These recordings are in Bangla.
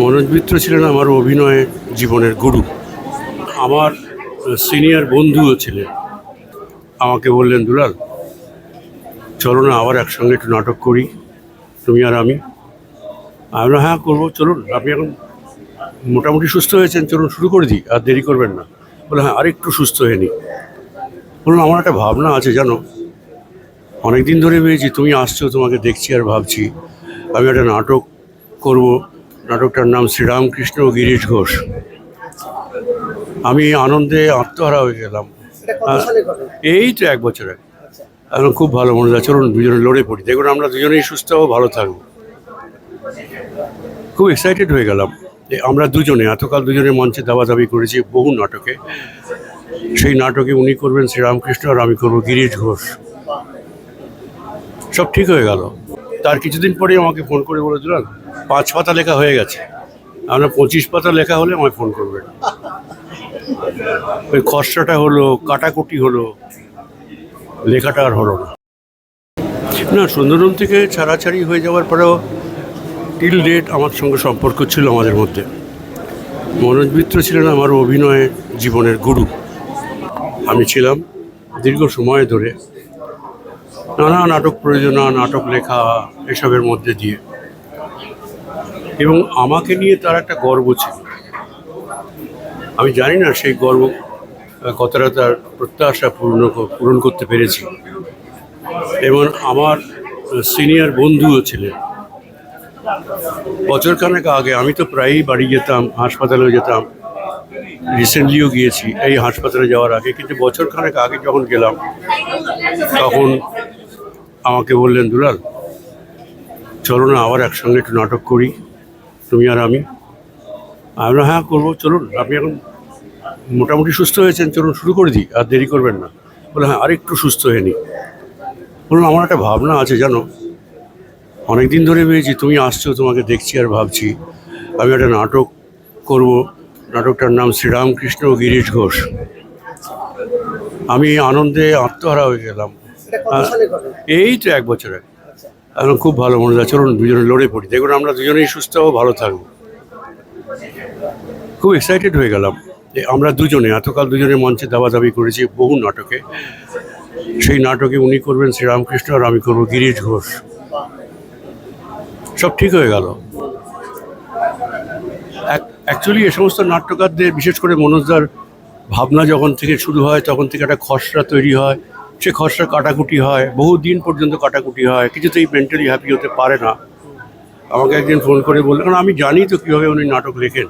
মনোজ মিত্র ছিলেন আমার অভিনয় জীবনের গুরু। আমার সিনিয়র বন্ধুও ছিলেন। আমাকে বললেন, দুলাল, চলো না, আবার একসঙ্গে একটু নাটক করি, তুমি আর আমি। আমি হ্যাঁ করব, চলুন, আপনি এখন মোটামুটি সুস্থ হয়েছেন, চলুন, শুরু করে দিই, আর দেরি করবেন না। বলে হ্যাঁ আরেকটু সুস্থ হয়ে নি বলুন আমার একটা ভাবনা আছে, জানো? অনেক দিন ধরে ভেবেছি, তুমি আসছো, তোমাকে দেখছি আর ভাবছি। আমি একটা নাটক করব নাটকটার নাম শ্রীরামকৃষ্ণ গিরিশ ঘোষ। আমি আনন্দে আত্মহারা হয়ে গেলাম। এই তো এক বছর। আগে এখন খুব ভালো মনে হয়। চলুন দুজনে লড়ে পড়ি। দেখুন আমরা দুজনেই সুস্থ হব ভালো থাকব। খুব এক্সাইটেড হয়ে গেলাম। যে আমরা দুজনে এতকাল দুজনে মঞ্চে দাবাদাবি করেছি বহু নাটকে। সেই নাটকে উনি করবেন শ্রীরামকৃষ্ণ আর আমি করব গিরিশ ঘোষ। সব ঠিক হয়ে গেল। তার কিছুদিন পরেই আমাকে ফোন করে বলে দিলাম পাঁচ পাতা লেখা হয়ে গেছে। আপনার পঁচিশ পাতা লেখা হলে আমায় ফোন করবেন। ওই খসড়াটা হলো, কাটাকুটি হলো, লেখাটা আর হলো না। না, সুন্দরবন থেকে ছাড়াছাড়ি হয়ে যাওয়ার পরেও টিল ডেট আমার সঙ্গে সম্পর্ক ছিল আমাদের মধ্যে। মনোজ মিত্র ছিলেন আমার অভিনয় জীবনের গুরু। আমি ছিলাম দীর্ঘ সময় ধরে নানা নাটক প্রয়োজনা, নাটক লেখা, এসবের মধ্যে দিয়ে। এবং আমাকে নিয়ে তার একটা গর্ব ছিল। আমি জানি না সেই গর্ব কতটা তার প্রত্যাশা পূর্ণ পূরণ করতে পেরেছি। এবং আমার সিনিয়র বন্ধুও ছিলেন। বছরখানেক আগে আমি তো প্রায়ই বাড়ি যেতাম হাসপাতালেও যেতাম, রিসেন্টলিও গিয়েছি এই হাসপাতালে যাওয়ার আগে। কিন্তু বছরখানেক আগে যখন গেলাম, তখন আমাকে বললেন, দুলাল, চলো না আবার একসঙ্গে একটু নাটক করি। তুমি আর আমি। আমি বললাম, হ্যাঁ করব চলুন আপনি এখন মোটামুটি সুস্থ হয়েছেন চলুন শুরু করে দিই আর দেরি করবেন না। বলে হ্যাঁ আরেকটু সুস্থ হয়ে নি বলুন আমার একটা ভাবনা আছে জানো? অনেক দিন ধরে পেয়েছি তুমি আসছো তোমাকে দেখছি আর ভাবছি। আমি একটা নাটক করব নাটকটার নাম শ্রীরামকৃষ্ণ গিরিশ ঘোষ। আমি আনন্দে আত্মহারা হয়ে গেলাম। এই তো এক বছর আগে। এখন খুব ভালো মনে হয়। চলুন দুজনে লড়ে পড়ি। দেখুন, আমরা দুজনেই সুস্থ ও ভালো থাকব। খুব এক্সাইটেড হয়ে গেলাম আমরা দুজনে, এতকাল দুজনে মঞ্চে দাবাদাবি করেছি বহু নাটকে। সেই নাটকে উনি করবেন শ্রীরামকৃষ্ণ আর আমি করব গিরিশ ঘোষ। সব ঠিক হয়ে গেল। অ্যাকচুয়ালি এ সমস্ত নাট্যকারদের, বিশেষ করে মনোজদার ভাবনা যখন থেকে শুরু হয়, তখন থেকে একটা খসড়া তৈরি হয়। সে খসড়া কাটাকুটি হয় বহু দিন পর্যন্ত কাটাকুটি হয় কিছুতেই মেন্টালি হ্যাপি হতে পারে না। আমাকে একদিন ফোন করে বললেন কারণ আমি জানি তো কীভাবে উনি নাটক লেখেন।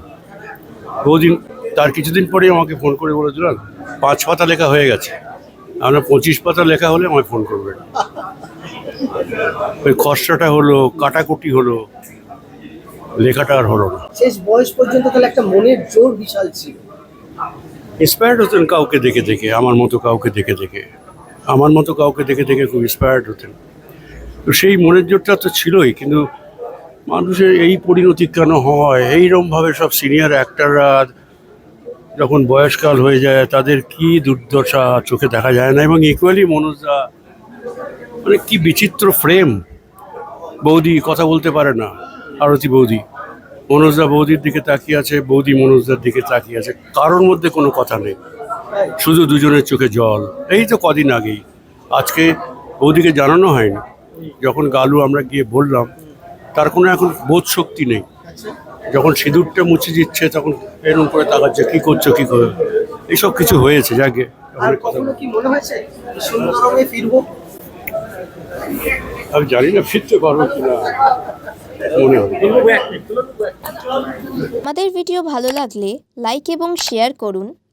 বহুদিন তার কিছুদিন পরেই আমাকে ফোন করে বলে দিলাম পাঁচ পাতা লেখা হয়ে গেছে। আপনার পঁচিশ পাতা লেখা হলে আমায় ফোন করবেন। ওই খসড়াটা হলো কাটাকুটি হলো লেখাটা আর হলো না। শেষ বয়স পর্যন্ত তাহলে একটা মনের জোর বিশাল ছিল। ইন্সপায়ার্ড হতেন কাউকে দেখে দেখে আমার মতো কাউকে দেখে দেখে। আমার মতো কাউকে দেখে দেখে খুব ইন্সপায়ার্ড হতেন। তো সেই মনের জোরটা তো ছিলই, কিন্তু মানুষের এই পরিণতি কেন হয় এইরকমভাবে সব সিনিয়র অ্যাক্টাররা যখন বয়সকাল হয়ে যায়, তাদের কি দুর্দশা চোখে দেখা যায় না? এবং ইকুয়ালি মনোজদা মানে কি বিচিত্র ফ্রেম বৌদি কথা বলতে পারে না, আরতি বৌদি। মনোজদা বৌদির দিকে তাকিয়ে আছে, বৌদি মনোজদার দিকে তাকিয়ে আছে। কারোর মধ্যে কোনো কথা নেই। শুধু দুজনের চোখে জল। এই তো কদিন আগেই। আজকে ওদিকে জানানো হয়নি। যখন গালু আমরা গিয়ে বললাম তার কোনো এখন বোধ শক্তি নেই। যখন সিঁদুরটা মুছে দিচ্ছে তখন এরকম করে তাকাচ্ছে কী করছ কী করে? এইসব কিছু হয়েছে যাকে মনে আমি জানি না ফিরতে পারব কিনা। মনে হয় আমাদের ভিডিও ভালো লাগলে লাইক এবং শেয়ার করুন।